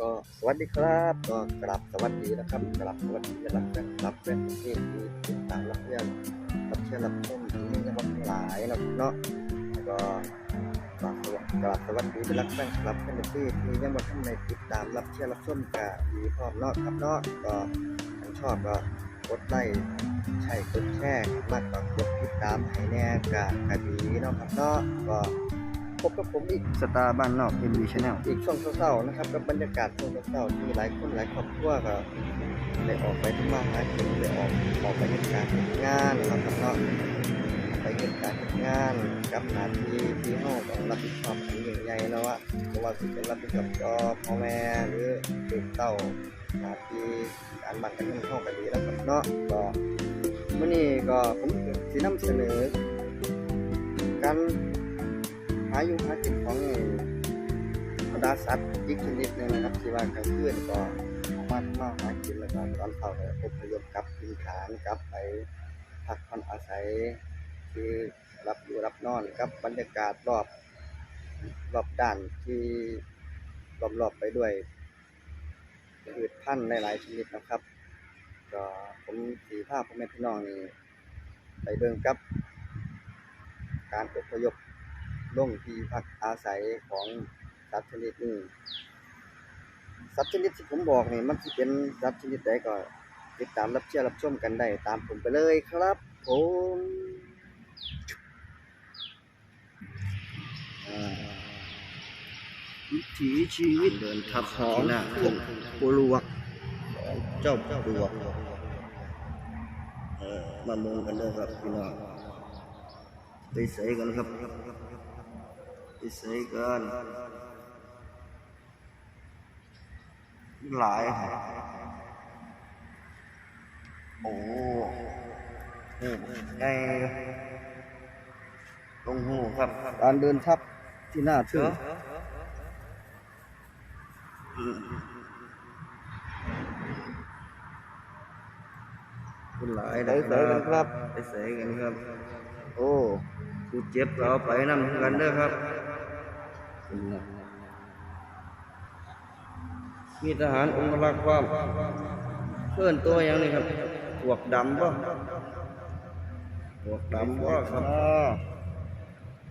ก็สวัสดีครับ ก็กราบสวัสดีนะครับกราบสวัสดีรับแฟนรับแฟนที่ที่ติดตามรับเรื่องรับเชื่อรับชมที่นี่ยังทั้งหลายนะเนาะแล้วก็กราบสวัสดีกราบสวัสดีรับแฟนรับแฟนที่ที่ยังมาทำในติดตามรับเชื่อรับชมกับดีพร้อมเนาะครับเนาะก็ถ้าชอบก็กดไลค์ใช่กดแชร์มากกว่ากดติดตามให้แน่กับกดีเนาะครับเนาะก็ พบกับผมอีกสตาร์บ้านนอกทีวีชาแนลอีกช่วงเศร้าๆนะครับกับบรรยากาศช่วงเศร้าๆที่หลายคนหลายครอบครัวก็ได้ออกไปทำมาหากินได้ออกออกไปเฮ็ดการเฮ็ดงานนะครับเนาะไปเฮ็ดการเฮ็ดงานกับหน้าที่ที่เฮาต้องรับผิดชอบอันใหญ่เนาะว่าบ่ว่าสิเป็นรับผิดชอบต่อพ่อแม่หรือเด็กเต้าหน้าที่การบ้านการเงินเฮาก็ดีแล้วครับเนาะก็มื้อนี้ก็ผมสินำเสนอการ หาอยู่หากินของบรรดาสัตว์อีกชนิดหนึงนะครับที่ว่ากลางคืนก็สามารถมาหากินแล้วก็ตอนเช้าก็อพยพกลับถิ่นฐานกลับไปพักผ่อนอาศัย คือรับอยู่รับนอนกับบรรยากาศรอบรอบด้านที่รอบๆไปด้วยพืชพันธุ์หลายๆชนิดนะครับ ก็ผมสีภาพพ่อแม่พี่น้องนี่ไปเบิ่งกับ การอพยพ ลงที่พักอาศัยของสัตว์ชนิดนี้สัตว์ชนิดที่ผมบอกนี่มันสิเป็นสัตว์ชนิดใดก็ติดตามรับเชื่อรับชมกันได้ตามผมไปเลยครับผมอ่าวิถีชีวิตเดินทับของพวกปลวก เจ้าปลวกเออมามุงกันเลยครับพี่น้องไปใส่กันครับ ไปใส่กันหลายโอ้โหไงตรงหูครับ การเดินทับที่น่าทึ่งอืมคุณหลายนะครับไปใส่กันครับ โอ้ผู้เจ็บก็เอาไปนำกันเด้อครับ มีทหารองค์รักษ์ความเพื่อนตัวอย่างนี้ครับพวกดำบ่พวกดำบ่ครับ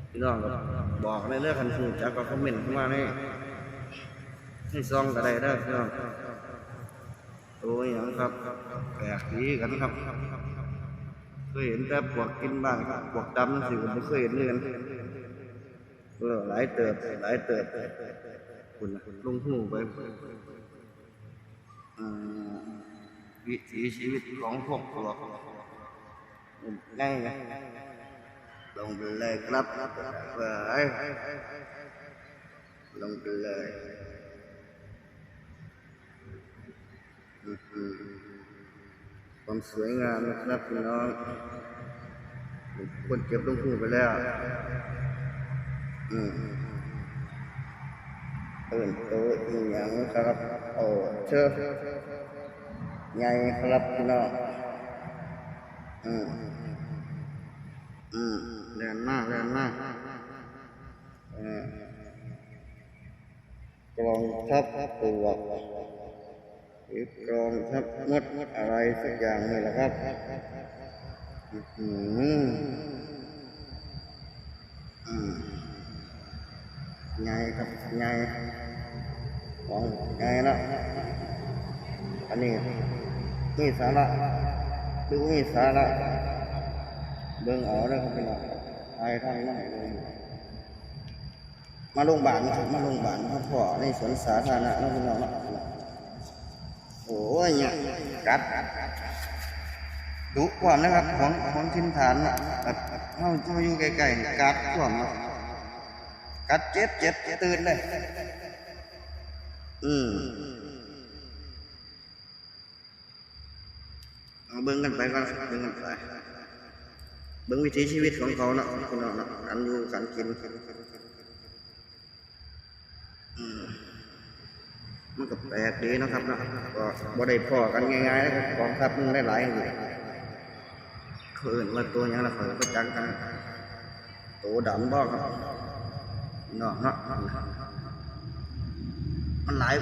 พี่น้องครับบอกในเรื่องคันสูจักก็คอมเมนต์เข้ามาให้ให้ซองก็ได้ด้พี่น้องตัวอย่างครับแปลกดีกันครับเคยเห็นแต่พวกกินบ้างพวกดำสิผมไม่เคยเห็นเลยกัน หลายเติบหลายเติบคุณลงหูไปวิถีชีวิตของพวกตัวง่ายลงไปเลยครับไปลงไปเลยความสวยงามนะครับพี่น้องคนเก็บลงคู่ไปแล้ว อืมเอินโตอีหยังครับ โอ้เชิญใหญ่ครับพี่น้องอืมอืมแรงมากแรงมากเออกลองทับตัวหรือกรองทับมดอะไรสักอย่างนี่แหละครับ อื้อหืออืม ไงครับไงของไงนะอันนี้นี่สาระดูนี่สาระเบิ่งเอาแล้ครับพี่น้องทายทางไหนเลยมาโรงพยาบาลครับมาโรงพยาบาลครับพ่อในสวนสาธารณะนะพี่น้องเนาะโอ้ยเนี่ยกัดดุความนะครับของของทินฐานน่ะเข้าจะมาอยู่ใกล้ๆกัดความนะ กัดเจ็บเจ็บตื่นเลย อืมเอาเบิ่งกันไปก่อนเบิ่งกันไปเบิ่งวิถีชีวิตของเขาเนาะคุณเนาะเนาะการอยู่การกินมันก็แปลกดีนะครับเนาะก็บ่ได้พอกันง่ายๆนะครับกองทัพมันได้หลายอย่างอยู่เขาเอื่นว่าตัวยังละเขาก็จังกันตัวดำบ่ครับ เนาะเนาะมันหลาย